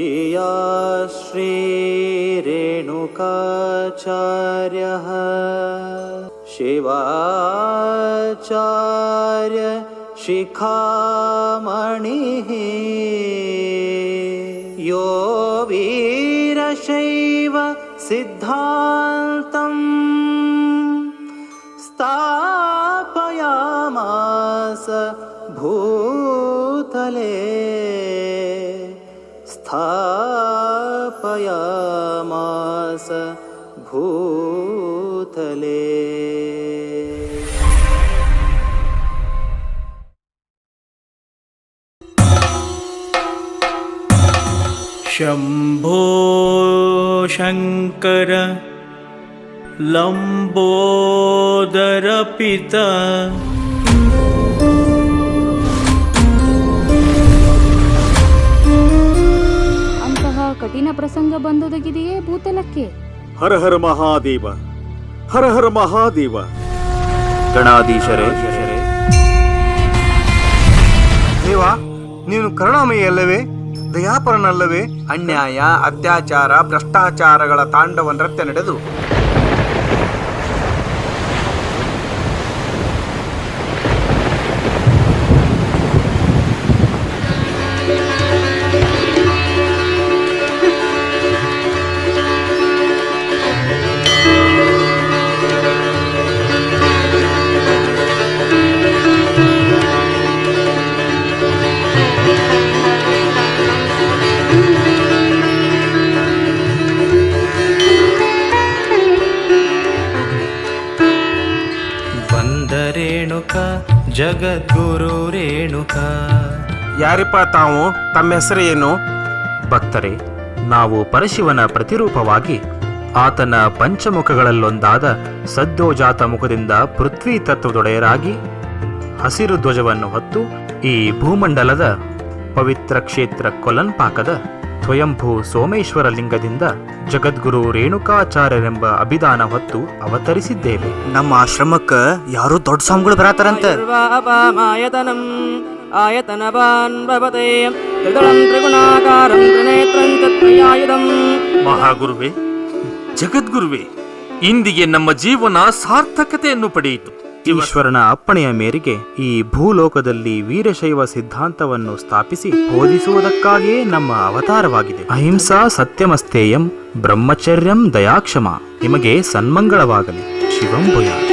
इया श्रीरेणुकाचार्यः। शिवाचार्य शिखामणिः। यो वीरशैव सिद्धान्तम्। स्थापयामास भूतले स्थापयामास भूतले। शम्भो शङ्कर लम्बोदरपिता ಕಠಿಣ ಪ್ರಸಂಗ ಬಂದೊದಗಿದೆಯೇ ಭೂತಲಕ್ಕೆ? ಹರ ಹರ ಮಹಾದೇವ ಹರ ಹರ ಮಹಾದೇವ. ಗಣಾಧೀಶರೇ. ದೇವ ನೀನು ಕರುಣಾಮಯ ಅಲ್ಲವೇ ದಯಾಪರನಲ್ಲವೇ? ಅನ್ಯಾಯ ಅತ್ಯಾಚಾರ ಭ್ರಷ್ಟಾಚಾರಗಳ ತಾಂಡವ ನೃತ್ಯ ನಡೆದು ರೇಣುಕ, ಜಗದ್ಗುರು ರೇಣುಕ. ಯಾರಿಪ್ಪ ತಾವು? ತಮ್ಮ ಹೆಸರು ಏನು? ಭಕ್ತರೇ, ನಾವು ಪರಶಿವನ ಪ್ರತಿರೂಪವಾಗಿ ಆತನ ಪಂಚಮುಖಗಳಲ್ಲೊಂದಾದ ಸದ್ಯೋಜಾತ ಮುಖದಿಂದ ಪೃಥ್ವಿ ತತ್ವದೊಡೆಯರಾಗಿ ಹಸಿರು ಧ್ವಜವನ್ನು ಹೊತ್ತು ಈ ಭೂಮಂಡಲದ ಪವಿತ್ರ ಕ್ಷೇತ್ರ ಕೊಲನ್ಪಾಕದ ಸ್ವಯಂಭೂ ಸೋಮೇಶ್ವರ ಲಿಂಗದಿಂದ ಜಗದ್ಗುರು ರೇಣುಕಾಚಾರ್ಯರೆಂಬ ಅಭಿದಾನ ಹೊತ್ತು ಅವತರಿಸಿದ್ದೇವೆ. ನಮ್ಮ ಆಶ್ರಮಕ್ಕ ಯಾರು ದೊಡ್ಡ ಸ್ವಾಮಿಗಳು ಬರತಾರಂತೆ ಮಹಾಗುರುವೆ ಜಗದ್ಗುರುವೆ ಇಂದಿಗೆ ನಮ್ಮ ಜೀವನ ಸಾರ್ಥಕತೆಯನ್ನು ಪಡೆಯಿತು. ಈಶ್ವರನ ಅಪ್ಪಣೆಯ ಮೇರೆಗೆ ಈ ಭೂಲೋಕದಲ್ಲಿ ವೀರಶೈವ ಸಿದ್ಧಾಂತವನ್ನು ಸ್ಥಾಪಿಸಿ ಬೋಧಿಸುವುದಕ್ಕಾಗಿಯೇ ನಮ್ಮ ಅವತಾರವಾಗಿದೆ. ಅಹಿಂಸಾ ಸತ್ಯಮಸ್ತೇಯಂ ಬ್ರಹ್ಮಚರ್ಯಂ ದಯಾಕ್ಷಮ. ನಿಮಗೆ ಸನ್ಮಂಗಳವಾಗಲಿ. ಶಿವಂ ಭೂಯಾತ್.